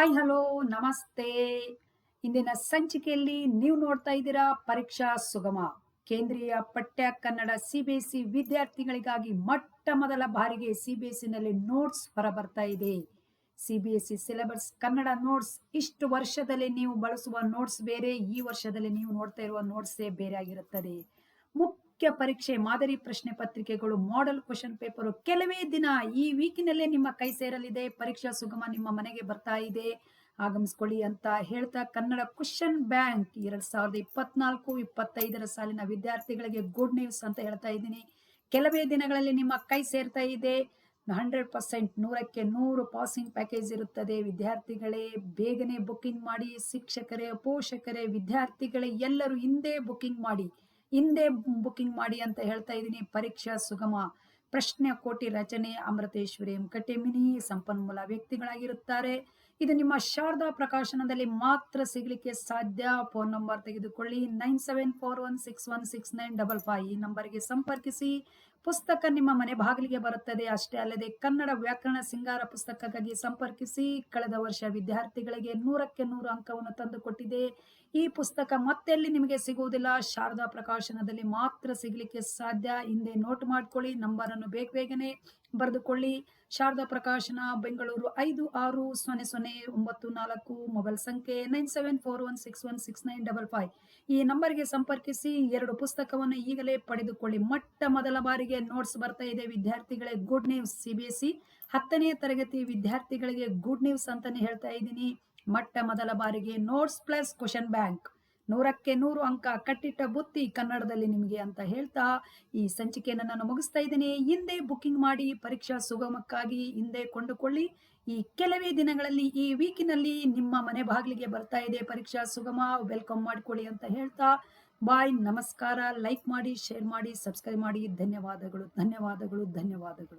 Hi hello ನಮಸ್ತೆ. ಇಂದಿನ ಸಂಚಿಕೆಯಲ್ಲಿ ನೀವು ನೋಡ್ತಾ ಇದ್ದೀರಾ ಪರೀಕ್ಷಾ ಸುಗಮ. ಕೇಂದ್ರೀಯ ಪಠ್ಯ ಕನ್ನಡ ಸಿಬಿಎಸ್ಇ ವಿದ್ಯಾರ್ಥಿಗಳಿಗಾಗಿ ಮೊಟ್ಟ ಮೊದಲ ಬಾರಿಗೆ ಸಿಬಿಎಸ್ಇನಲ್ಲಿ ನೋಟ್ಸ್ ಹೊರಬರ್ತಾ ಇದೆ. ಸಿಬಿಎಸ್ಇ ಸಿಲೆಬಸ್ ಕನ್ನಡ ನೋಟ್ಸ್ ಇಷ್ಟು ವರ್ಷದಲ್ಲಿ ನೀವು ಬಳಸುವ ನೋಟ್ಸ್ ಬೇರೆ, ಈ ವರ್ಷದಲ್ಲಿ ನೀವು ನೋಡ್ತಾ ಇರುವ ನೋಟ್ಸೇ ಬೇರೆ ಆಗಿರುತ್ತದೆ. ಮುಖ್ಯ ಪರೀಕ್ಷೆ, ಮಾದರಿ ಪ್ರಶ್ನೆ ಪತ್ರಿಕೆಗಳು ಮಾಡೆಲ್ ಕ್ವಶನ್ ಪೇಪರ್ ಕೆಲವೇ ದಿನ ಈ ವೀಕಿನಲ್ಲೇ ನಿಮ್ಮ ಕೈ ಸೇರಲಿದೆ, ಪರೀಕ್ಷಾ ಸುಗಮ ನಿಮ್ಮ ಮನೆಗೆ ಬರ್ತಾ ಇದೆ. ಆಗಮಿಸ್ಕೊಳ್ಳಿ ಅಂತ ಹೇಳ್ತಾ ಕನ್ನಡ ಕ್ವಶನ್ ಬ್ಯಾಂಕ್ ಎರಡ್ ಸಾವಿರದ ಇಪ್ಪತ್ನಾಲ್ಕು, ಇಪ್ಪತ್ತೈದರ ಸಾಲಿನ ವಿದ್ಯಾರ್ಥಿಗಳಿಗೆ ಗುಡ್ ನ್ಯೂಸ್ ಅಂತ ಹೇಳ್ತಾ ಇದ್ದೀನಿ. ಕೆಲವೇ ದಿನಗಳಲ್ಲಿ ನಿಮ್ಮ ಕೈ ಸೇರ್ತಾ ಇದೆ. ಹಂಡ್ರೆಡ್ ಪರ್ಸೆಂಟ್ ನೂರಕ್ಕೆ ನೂರು ಪಾಸಿಂಗ್ ಪ್ಯಾಕೇಜ್ ಇರುತ್ತದೆ. ವಿದ್ಯಾರ್ಥಿಗಳೇ, ಬೇಗನೆ ಬುಕ್ಕಿಂಗ್ ಮಾಡಿ. ಶಿಕ್ಷಕರೇ, ಪೋಷಕರೇ, ವಿದ್ಯಾರ್ಥಿಗಳೇ ಎಲ್ಲರೂ ಹಿಂದೆ ಬುಕ್ಕಿಂಗ್ ಮಾಡಿ. ಹಿಂದೆ ಬುಕ್ಕಿಂಗ್ ಮಾಡಿ ಅಂತ ಹೇಳ್ತಾ ಇದ್ದೀನಿ. ಪರೀಕ್ಷಾ ಸುಗಮ, ಪ್ರಶ್ನೆ ಕೋಟಿ ರಚನೆ, ಅಮೃತೇಶ್ವರಿ ಕಟೆಮಿನಿ ಸಂಪನ್ಮೂಲ ವ್ಯಕ್ತಿಗಳಾಗಿರುತ್ತಾರೆ. ಇದು ನಿಮ್ಮ ಶಾರದಾ ಪ್ರಕಾಶನದಲ್ಲಿ ಮಾತ್ರ ಸಿಗಲಿಕ್ಕೆ ಸಾಧ್ಯ. ಫೋನ್ ನಂಬರ್ ತೆಗೆದುಕೊಳ್ಳಿ, nine seven four one six one six nine double five ಈ ನಂಬರ್ಗೆ ಸಂಪರ್ಕಿಸಿ. ಪುಸ್ತಕ ನಿಮ್ಮ ಮನೆ ಬಾಗಿಲಿಗೆ ಬರುತ್ತದೆ. ಅಷ್ಟೇ ಅಲ್ಲದೆ ಕನ್ನಡ ವ್ಯಾಕರಣ ಸಿಂಗಾರ ಪುಸ್ತಕಕ್ಕಾಗಿ ಸಂಪರ್ಕಿಸಿ. ಕಳೆದ ವರ್ಷ ವಿದ್ಯಾರ್ಥಿಗಳಿಗೆ ನೂರಕ್ಕೆ ನೂರು ಅಂಕವನ್ನು ತಂದುಕೊಟ್ಟಿದೆ. ಈ ಪುಸ್ತಕ ಮತ್ತೆಲ್ಲಿ ನಿಮಗೆ ಸಿಗುವುದಿಲ್ಲ? ಶಾರದಾ ಪ್ರಕಾಶನದಲ್ಲಿ ಮಾತ್ರ ಸಿಗಲಿಕ್ಕೆ ಸಾಧ್ಯ? ಹಿಂದೆ ನೋಟ್ ಮಾಡ್ಕೊಳ್ಳಿ. ನಂಬರ್ ಅನ್ನು ಬೇಗ ಬೇಗನೆ ಬರೆದುಕೊಳ್ಳಿ. ಶಾರದಾ ಪ್ರಕಾಶನ, ಬೆಂಗಳೂರು ಐದು ಆರು ಸೊನ್ನೆ ಸೊನ್ನೆ ಒಂಬತ್ತು ನಾಲ್ಕು, ಮೊಬೈಲ್ ಸಂಖ್ಯೆ nine seven four one six one six nine double five. ಈ ನಂಬರ್ಗೆ ಸಂಪರ್ಕಿಸಿ. ಎರಡು ಪುಸ್ತಕವನ್ನು ಈಗಲೇ ಪಡೆದುಕೊಳ್ಳಿ. ಮೊಟ್ಟ ಮೊದಲ ಬಾರಿಗೆ ನೋಟ್ಸ್ ಬರ್ತಾ ಇದೆ. ವಿದ್ಯಾರ್ಥಿಗಳೇ good news C B S C ಹತ್ತನೇ ತರಗತಿ ವಿದ್ಯಾರ್ಥಿಗಳಿಗೆ ಗುಡ್ ನ್ಯೂಸ್ ಅಂತಾನೆ ಹೇಳ್ತಾ ಇದ್ದೀನಿ. ಮೊಟ್ಟ ಮೊದಲ ಬಾರಿಗೆ ನೋಟ್ಸ್ ಪ್ಲಸ್ ಕ್ವಶನ್ ಬ್ಯಾಂಕ್ ನೂರಕ್ಕೆ ನೂರು ಅಂಕ ಕಟ್ಟಿಟ್ಟ ಬುತ್ತಿ ಕನ್ನಡದಲ್ಲಿ ನಿಮಗೆ ಅಂತ ಹೇಳ್ತಾ ಈ ಸಂಚಿಕೆಯನ್ನು ನಾನು ಮುಗಿಸ್ತಾ ಇದ್ದೀನಿ. ಹಿಂದೆ ಬುಕ್ಕಿಂಗ್ ಮಾಡಿ ಪರೀಕ್ಷಾ ಸುಗಮಕ್ಕಾಗಿ ಹಿಂದೆ ಕೊಂಡುಕೊಳ್ಳಿ. ಈ ಕೆಲವೇ ದಿನಗಳಲ್ಲಿ ಈ ವೀಕಿನಲ್ಲಿ ನಿಮ್ಮ ಮನೆ ಬಾಗಿಲಿಗೆ ಬರ್ತಾ ಇದೆ. ಪರೀಕ್ಷಾ ಸುಗಮ ವೆಲ್ಕಮ್ ಮಾಡಿಕೊಳ್ಳಿ ಅಂತ ಹೇಳ್ತಾ ಬಾಯ್ ನಮಸ್ಕಾರ. ಲೈಕ್ ಮಾಡಿ ಶೇರ್ ಮಾಡಿ ಸಬ್ಸ್ಕ್ರೈಬ್ ಮಾಡಿ. ಧನ್ಯವಾದಗಳು ಧನ್ಯವಾದಗಳು ಧನ್ಯವಾದಗಳು.